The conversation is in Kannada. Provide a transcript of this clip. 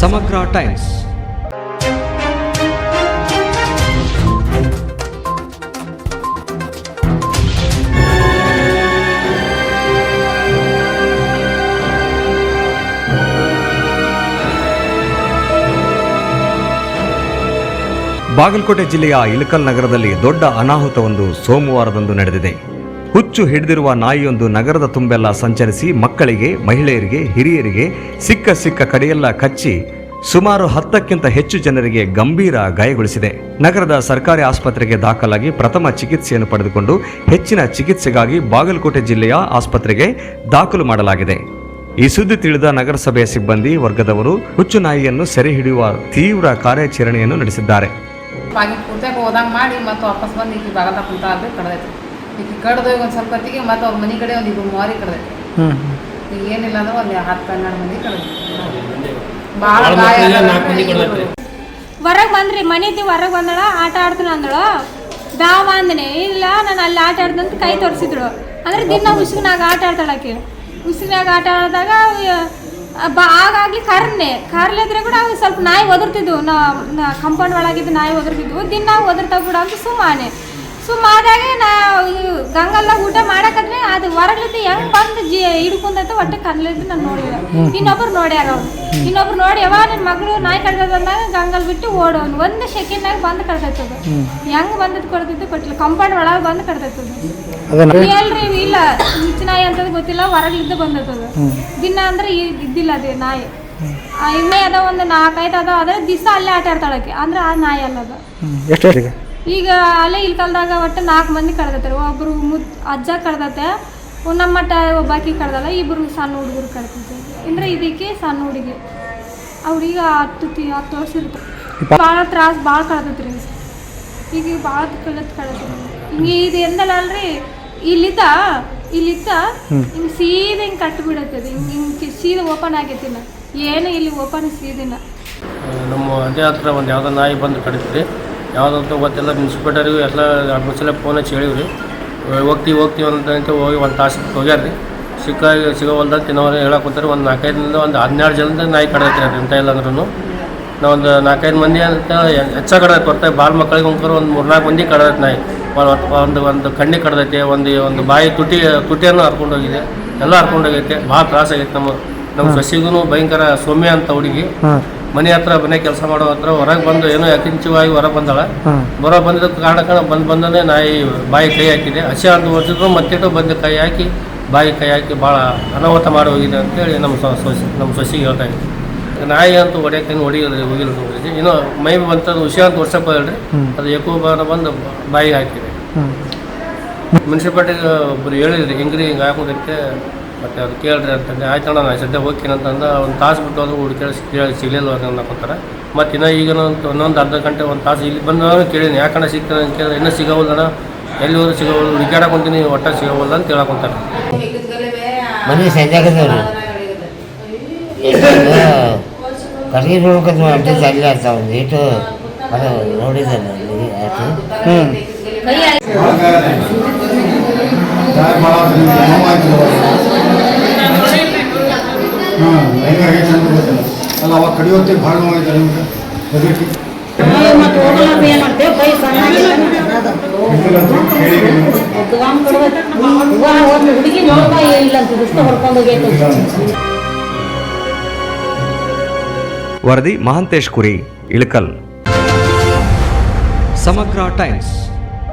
ಸಮಗ್ರ ಟೈಮ್ಸ್. ಬಾಗಲಕೋಟೆ ಜಿಲ್ಲೆಯ ಇಳಕಲ್ ನಗರದಲ್ಲಿ ದೊಡ್ಡ ಅನಾಹುತವೊಂದು ಸೋಮವಾರದಂದು ನಡೆದಿದೆ. ಹುಚ್ಚು ಹಿಡಿದಿರುವ ನಾಯಿಯೊಂದು ನಗರದ ತುಂಬೆಲ್ಲ ಸಂಚರಿಸಿ ಮಕ್ಕಳಿಗೆ, ಮಹಿಳೆಯರಿಗೆ, ಹಿರಿಯರಿಗೆ ಸಿಕ್ಕ ಸಿಕ್ಕ ಕಡೆಯೆಲ್ಲ ಕಚ್ಚಿ ಸುಮಾರು ಹತ್ತಕ್ಕಿಂತ ಹೆಚ್ಚು ಜನರಿಗೆ ಗಂಭೀರ ಗಾಯಗೊಳಿಸಿದೆ. ನಗರದ ಸರ್ಕಾರಿ ಆಸ್ಪತ್ರೆಗೆ ದಾಖಲಾಗಿ ಪ್ರಥಮ ಚಿಕಿತ್ಸೆಯನ್ನು ಪಡೆದುಕೊಂಡು ಹೆಚ್ಚಿನ ಚಿಕಿತ್ಸೆಗಾಗಿ ಬಾಗಲಕೋಟೆ ಜಿಲ್ಲೆಯ ಆಸ್ಪತ್ರೆಗೆ ದಾಖಲು ಮಾಡಲಾಗಿದೆ. ಈ ಸುದ್ದಿ ತಿಳಿದ ನಗರಸಭೆಯ ಸಿಬ್ಬಂದಿ ವರ್ಗದವರು ಹುಚ್ಚು ನಾಯಿಯನ್ನು ಸೆರೆ ಹಿಡಿಯುವ ತೀವ್ರ ಕಾರ್ಯಾಚರಣೆಯನ್ನು ನಡೆಸಿದ್ದಾರೆ. ಈಗ ಕಡ್ದೋಗಿ ಒಂದು ಸ್ವಲ್ಪ ಹೊತ್ತಿಗೆ ಮತ್ತೆ ಅವ್ರ ಮನೆ ಕಡೆ ಒಂದು ಇಬ್ಬರು ಮಾರಿ ಕಡ್ದೈತಿ ಈಗ ಏನಿಲ್ಲ ಅಂದ್ರೆ ಒಂದು ಹತ್ತು ಹನ್ನೆರಡು ಮಂದಿ ಕಡ್ದೈತಿ ಭಾಳ ಗಾಯ ಹೊರಗೆ ಬಂದ್ರಿ ಮನೆದಿ ಹೊರಗೆ ಬಂದಳ ಆಟ ಆಡ್ತೀನಿ ಅಂದಳು. ದಾವ ಅಂದನೆ ಇಲ್ಲ ನಾನು ಅಲ್ಲಿ ಆಟ ಆಡ್ದಂತ ಕೈ ತೋರಿಸಿದ್ರು. ಅಂದ್ರೆ ದಿನ ಉಸಿರಿನಾಗ ಆಟ ಆಡ್ತಾಳಕ್ಕೆ ಉಸಿರಿನಾಗ ಆಟ ಆಡಿದಾಗ ಬಾ ಆಗಾಗ್ಲಿ ಕರ್ನೆ. ಕರ್ಲಿದ್ರೆ ಕೂಡ ಅವು ಸ್ವಲ್ಪ ನಾಯಿ ಒದರ್ತಿದ್ವು. ನಾ ಕಂಪೌಂಡ್ ಒಳಗಿದ್ದು ನಾಯಿ ಒದರ್ತಿದ್ವು. ದಿನ ಒದರ್ತಾವ ಕೂಡ ಅಂತ ಸುಮ್ಮನೆ. ಸುಮ್ಮಾದಾಗ ನಾ ಗಂಗಲ್ಲ ಊಟ ಮಾಡಕಂದ್ರೆ ಅದು ಹೊರಗ್ಲಿದ್ದು ಹೆಂಗ್ ಬಂದು ಜಿ ಹಿಡ್ಕೊಂಡೈತೆ ಹೊಟ್ಟೆ ಕರ್ಲಿದ್ದು ನಾನು ನೋಡಿಲ್ಲ. ಇನ್ನೊಬ್ರು ನೋಡ್ಯಾರ ಅವ್ರು. ಇನ್ನೊಬ್ರು ನೋಡಿ ಯಾವ ನಿನ್ನ ಮಗಳು ನಾಯಿ ಕಡ್ದದ ಅಂದಾಗ ಗಂಗಲ್ ಬಿಟ್ಟು ಓಡೋನು. ಒಂದು ಸೆಕೆಂಡ್ನಾಗ ಬಂದು ಕಡ್ದೈತದ. ಹೆಂಗ್ ಬಂದದ್ದು ಕೊಡ್ತಿದ್ದು ಕೊಟ್ಟಿಲ್ಲ. ಕಂಪೌಂಡ್ ಒಳಗೆ ಬಂದು ಕಡ್ದೈತದ. ಎಲ್ರಿ ಇಲ್ಲ. ಹುಚ್ಚು ನಾಯಿ ಅಂತದ್ ಗೊತ್ತಿಲ್ಲ ಹೊರಗ್ಲಿದ್ದು ಬಂದೈತದ. ದಿನ ಅಂದ್ರೆ ಇದ್ದಿಲ್ಲ ಅದೇ ನಾಯಿ. ಇನ್ನೇ ಅದ ಒಂದು ನಾಲ್ಕೈದು ಅದ ಅದ್ರ ದಿವಸ ಅಲ್ಲೇ ಆಟ ಆಡ್ತಾಳಕ್ಕೆ ಅಂದ್ರೆ ಆ ನಾಯಿ ಅಲ್ಲದ. ಎಷ್ಟು ಈಗ ಅಲ್ಲೇ ಇಲ್ಲಿ ಕಾಲ್ದಾಗ ಒಟ್ಟು ನಾಲ್ಕು ಮಂದಿ ಕಡ್ದೈತಾರೆ ಒಬ್ಬರು ಮುದ್ ಅಜ್ಜ ಕಡ್ದತೆ ನಮ್ಮ ಮಟ್ಟ ಒಬ್ಬಾಕಿ ಕಡ್ದಲ್ಲ ಇಬ್ಬರು ಸಣ್ಣ ಹುಡುಗರು ಕಡ್ದೈತೆ ಅಂದರೆ ಇದಕ್ಕೆ ಸಣ್ಣ ಹುಡುಗಿ. ಅವ್ರಿಗೆ ಹತ್ತು ತಿ ಹತ್ತು ವರ್ಷ ಇರುತ್ತೆ ಭಾಳ ತ್ರಾಸು ಭಾಳ ಕಳ್ದತ್ರಿ ಈಗ ಭಾಳ ಕಳತ್ ಕಳತ್ರಿ ಹಿಂಗೆ ಇದು ಎಂದಲ್ಲ ಅಲ್ರಿ ಇಲ್ಲಿದ್ದ ಇಲ್ಲಿದ್ದ ಹಿಂಗೆ ಸೀದ ಹಿಂಗೆ ಕಟ್ಟು ಬಿಡತ್ತದ ಹಿಂಗೆ ಹಿಂಗೆ ಸೀದ ಓಪನ್ ಆಗೈತಿಲ್ಲ ಏನು ಇಲ್ಲಿ ಓಪನ್ ಸೀದಿಲ್ಲ ನಮ್ಮ ಅದೇ ಹತ್ರ ಒಂದು ಯಾವುದೋ ನಾಯಿ ಬಂದು ಕಡಿತ್ರಿ ಯಾವುದಂತ ಗೊತ್ತಿಲ್ಲ ಮುನ್ಸಿಪಾಲ್ಟರಿಗೂ ಎಲ್ಲ ಮುನ್ಸಿಲೆ ಫೋನ್ ಹಚ್ಚಿ ಹೇಳಿವ್ರಿ. ಹೋಗ್ತೀವಿ ಹೋಗ್ತೀವಿ ಅಂತ ಹೋಗಿ ಒಂದು ತಾಸು ಹೋಗ್ಯಾರ ರೀ ಸಿಕ್ಕಾಗಿ ಸಿಗೋವಲ್ದಂತ ತಿನ್ನೋರು ಹೇಳಕ್ಕೆ ಕೂತಾರೆ, ಒಂದು ನಾಲ್ಕೈದಿಂದ ಒಂದು ಹದಿನಾರು ಜನದ ನಾಯಿ ಕಡೈತ್ರಿ ರೀ ಎಂತ ಇಲ್ಲ ಅಂದ್ರೂ ನಾವು ಒಂದು ನಾಲ್ಕೈದು ಮಂದಿ ಅಂತ ಹೆಚ್ಚಾಗಿ ಕಡ್ದೈತೆ ಹೊರತಾಗಿ ಬಾಲ್ ಮಕ್ಕಳಿಗೆ ಒಂದು ಒಂದು ಮೂರ್ನಾಲ್ಕು ಮಂದಿ ಕಡದೈತೆ ನಾಯಿ. ಒಂದು ಒಂದು ಕಣ್ಣಿ ಕಡ್ದೈತೆ, ಒಂದು ಒಂದು ಬಾಯಿ ತುಟಿ, ತುಟಿಯನ್ನು ಹರ್ಕೊಂಡೋಗಿದೆ ಎಲ್ಲ ಹರ್ಕೊಂಡೋಗೈತೆ ಭಾಳ ತ್ರಾಸ ಆಗೈತೆ ನಮ್ಮ ನಮ್ಮ ಸಸಿಗೂ ಭಯಂಕರ ಸೌಮ್ಯ ಅಂತ ಹುಡುಗಿ. ಮನೆ ಹತ್ರ ಮನೆ ಕೆಲಸ ಮಾಡೋ ಹತ್ರ ಹೊರಗೆ ಬಂದು ಏನೋ ಯಥಿಂಚವಾಗಿ ಹೊರ ಬಂದಳ. ಹೊರ ಬಂದ ಬಂದಿದ್ದಕ್ಕೆ ಕಾರಣ ಕಾರಣ ಬಂದು ಬಂದನೇ ನಾಯಿ ಬಾಯಿ ಕೈ ಹಾಕಿದೆ. ಹಸಿ ಅಂತ ವರ್ಷದ ಮತ್ತಿಟ್ಟು ಬಂದು ಕೈ ಹಾಕಿ ಬಾಯಿ ಕೈ ಹಾಕಿ ಭಾಳ ಅನಾಹುತ ಮಾಡಿ ಹೋಗಿದೆ ಅಂತೇಳಿ ನಮ್ಮ ಸೊಸಿ ನಮ್ಮ ಸೊಸಿಗೆ ಹೇಳ್ತಾ ಇದ್ದೆ ನಾಯಿ ಅಂತೂ ಹೊಡೆಯಕ್ಕೆ ಹೊಡಿಯೋದ್ರಿ ಹೋಗಿಲ್ಲ ಹೋಗಿದ್ರಿ ಇನ್ನೂ ಮೈ ಬಂತದ್ದು ಹುಷಿ ಅಂತ ವರ್ಷಕ್ಕೆ ಹೇಳ್ರಿ ಅದು ಬಾರ ಬಂದು ಬಾಯಿಗೆ ಹಾಕಿದೆ. ಮುನ್ಸಿಪಾಲ್ಟಿಗೆ ಒಬ್ಬರು ಹೇಳಿದ್ರಿ ಹಿಂಗ್ರಿ ಹಿಂಗೆ ಹಾಕೋದಕ್ಕೆ ಮತ್ತೆ ಅದು ಕೇಳ್ರಿ ಅಂತಂದೆ ಅಣ್ಣ ನಾನು ಸದ್ಯ ಹೋಗ್ತೀನಿ ಅಂತಂದ ಒಂದು ತಾಸು ಬಿಟ್ಟು ಅದು ಹುಡುಕಿ ಕೇಳಿ ಸಿಗಲಿಲ್ಲ ಅನ್ನಕೊತಾರೆ ಮತ್ತು ಇನ್ನೂ ಈಗ ಒಂದೊಂದು ಅರ್ಧ ಗಂಟೆ ಒಂದು ತಾಸು ಇಲ್ಲಿ ಬಂದು ಕೇಳೀನಿ ಯಾಕಣ್ಣ ಸಿಗ್ತಾನೆ ಅಂತ ಕೇಳಿದ್ರೆ ಇನ್ನೂ ಸಿಗೋವಲ್ಲಣ್ಣ ಎಲ್ಲಿ ಹೋದ್ರೆ ಸಿಗೋವಲ್ಲ ಹುಡುಕ್ಯಾಡಕ್ಕೆ ಕುಂತೀನಿ ಒಟ್ಟ ಸಿಗೋವಲ್ಲ ಅಂತ ಕೇಳಕೊಂತಾರೆ. ಮನೆ ಸಂಜೆ ಕರಿ ನೋಡ್ಕೊಂಡು ಅಡ್ಡಿದ್ದು ಅಲ್ಲಿ ಆಗ್ತಾವ ಇಟ್ಟು ಅದು ನೋಡಿದ್ದಾನೆ ಹ್ಞೂ ಅಲ್ಲ ಅವಾಗ ಕಡಿಯೋತ್ತಿಗೆ ಭಾಳ ನೋವಾಯ್ತು ನಿಮ್ಗೆ. ಹೆದರಿಕೆ ಹುಡುಗಿ ನೋಡ್ತಾ ಇಲ್ಲ ಅಂತ ದುಷ್ಟ ಹೊಡ್ಕೊಂಡು ಹೋಗೈತೆ ವರದಿ ಮಹಾಂತೇಶ್ ಕುರಿ ಇಳಕಲ್. ಸಮಗ್ರ ಟೈಮ್ಸ್.